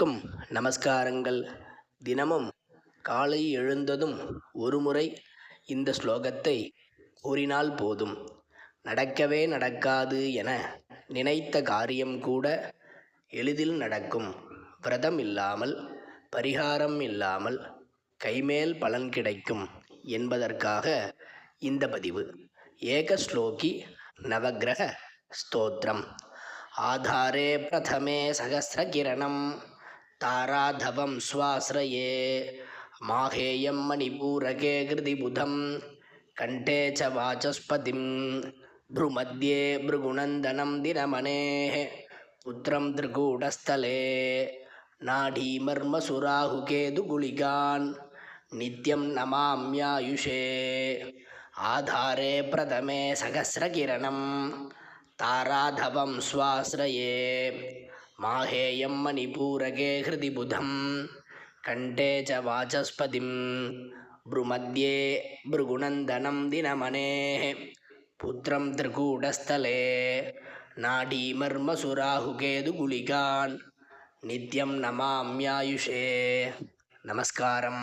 அனைவருக்கும் நமஸ்காரங்கள். தினமும் காலை எழுந்ததும் ஒருமுறை இந்த ஸ்லோகத்தை கூறினால் போதும். நடக்கவே நடக்காது என நினைத்த காரியம் கூட எளிதில் நடக்கும். விரதம் இல்லாமல் பரிகாரம் இல்லாமல் கைமேல் பலன் கிடைக்கும் என்பதற்காக இந்த பதிவு. ஏக ஸ்லோகி நவக்கிரக ஸ்தோத்திரம். ஆதாரே பிரதமே சகசிரகிரணம். ताराधवं स्वाश्रये माहेयं मणिपूरके कृतिबुधं कण्ठे च वाचस्पतिं भ्रुमध्ये भृगुनन्दनं दिनमनेः पुत्रं त्रिकूटस्थले नाढीमर्मसुराहुकेतुगुलिकान् नित्यं नमाम्यायुषे आधारे प्रथमे सहस्रकिरणं ताराधवं स्वाश्रये माहेयं मणिपूरके हृदि बुधं कण्ठे च वाचस्पतिं भ्रुमध्ये भृगुनन्दनं दिनमनेः पुत्रं त्रिकूटस्थले नाडीमर्मसुराहुकेतुगुलिकान् नित्यं नमाम्यायुषे நமஸ்காரம்